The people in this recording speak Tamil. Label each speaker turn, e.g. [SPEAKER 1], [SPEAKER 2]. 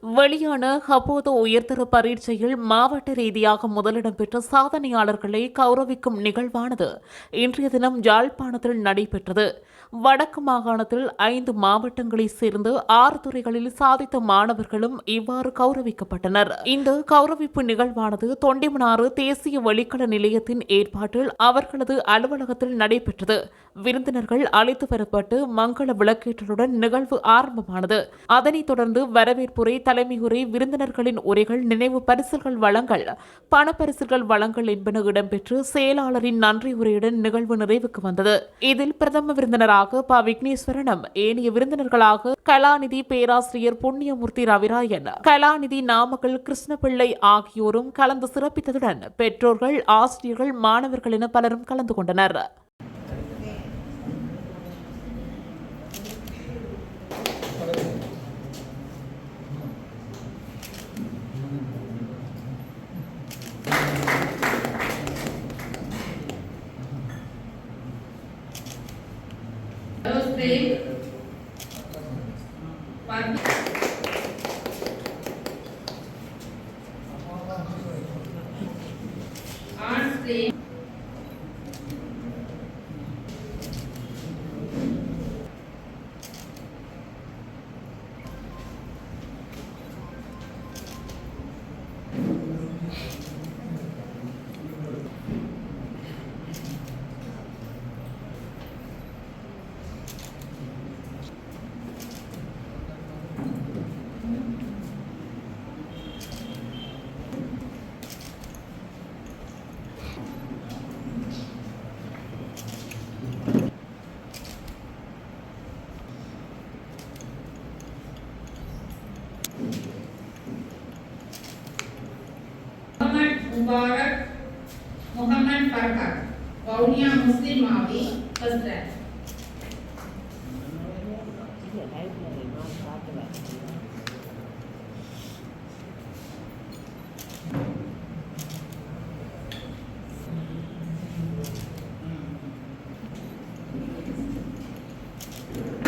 [SPEAKER 1] வெளியான அப்போது உயர்தர பரீட்சையில் மாவட்ட ரீதியாக முதலிடம் பெற்ற சாதனையாளர்களை கௌரவிக்கும் நிகழ்வானது. இன்றைய தினம் யாழ்ப்பாணத்தில் நடைபெற்றது. வடக்கு மாகாணத்தில் ஐந்து மாவட்டங்களைச் சேர்ந்து ஆறு துறைகளில் சாதித்த மாணவர்களும் இவ்வாறு கௌரவிக்கப்பட்டனர். இந்த கௌரவிப்பு நிகழ்வானது தொண்டிமனாறு தேசிய வெளிக்கல நிலையத்தின் ஏற்பாட்டில் அவர்களது அலுவலகத்தில் நடைபெற்றது. விருந்தினர்கள் அழைத்து வரப்பட்டு மங்கள விளக்கேற்றலுடன் நிகழ்வு ஆரம்பமானது. அதனைத் தொடர்ந்து வரவேற்புரை தலைமையுரை விருந்தினர்களின் உரைகள் நினைவு பரிசுகள் வழங்கல் பணப்பரிசுகள் வழங்கல் என்பன இடம்பெற்று செயலாளரின் நன்றி உரையுடன் நிகழ்வு நிறைவுக்கு வந்தது. இதில் பிரதம விருந்தினராக ப. விக்னேஸ்வரனும் ஏனைய விருந்தினர்களாக கலாநிதி பேராசிரியர் புண்ணியமூர்த்தி ரவிராயன் கலாநிதி நாமக்கல் கிருஷ்ணபிள்ளை ஆகியோரும் கலந்து சிறப்பித்ததுடன் பெற்றோர்கள் ஆசிரியர்கள் மாணவர்கள் என பலரும் கலந்து கொண்டனர்.
[SPEAKER 2] Arms मुबारक मोहम्मद फरहत बौनिया मुस्लिम मावी हज़रत Thank you.